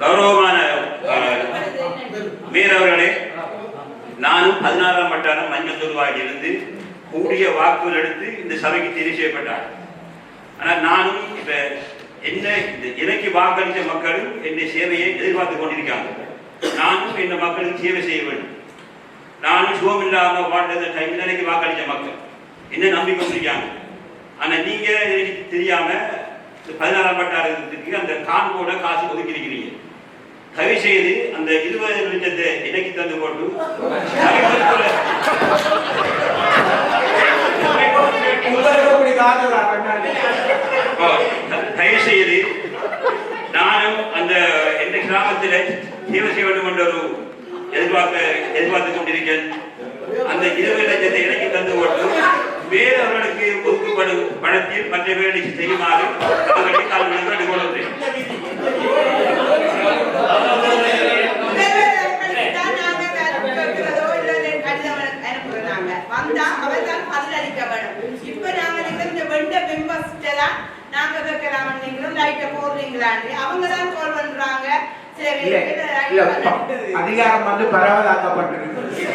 கௌரவமான அவர்களே நானும் பதினாறாம் வட்டாரம் மஞ்சள் துருவாயில் இருந்து கூடிய வாக்குகள் எடுத்து இந்த சபைக்கு தெரிவு செய்யப்பட்டார். ஆனால் நானும் இப்ப என்ன இந்த எனக்கு வாக்களித்த மக்களும் என்னுடைய சேவையை எதிர்பார்த்து கொண்டிருக்காங்க. நானும் இந்த மக்களுக்கு சேவை செய்ய வேண்டும். நானும் சுகம் இல்லாம வாழ்ந்த டைம்ல எனக்கு வாக்களித்த மக்கள். என்ன நம்பி கொண்டிருக்காங்க. ஆனா நீங்க எனக்கு தெரியாம பதினாறாம் பட்டாரத்துக்கு அந்த கான்போட காசு ஒதுக்கி இருக்கிறீங்க தயவு செய்து அந்த இருபது லட்சத்தை இணைக்கு தந்து போட்டு தயவு செய்து நானும் அந்த எந்த கிராமத்தில் சேவை செய்ய வேண்டும் என்ற ஒரு எதிர்பார்க்க எதிர்பார்த்து கொண்டிருக்கேன். அந்த இருபது லட்சத்தை இணைக்கி தந்து போட்டு வேறு அவர்களுக்கு பணத்தில் மற்ற வேலைக்கு செய்யுமாறு அவர்களை தாங்கள் கேட்டுக்கொள்கிறேன் வந்தா அவர் தான் பதிலளிக்க வேணும் இப்ப நாங்க இந்த வெண்ட மெம்பர்ஸ்ட தான் நாங்க கேட்கலாம் நீங்களும் லைட்ட போடுறீங்களான்னு அவங்க தான் கால் பண்றாங்க சரி இல்ல இல்ல அதிகாரம் வந்து பரவலாக்கப்பட்டிருக்கு.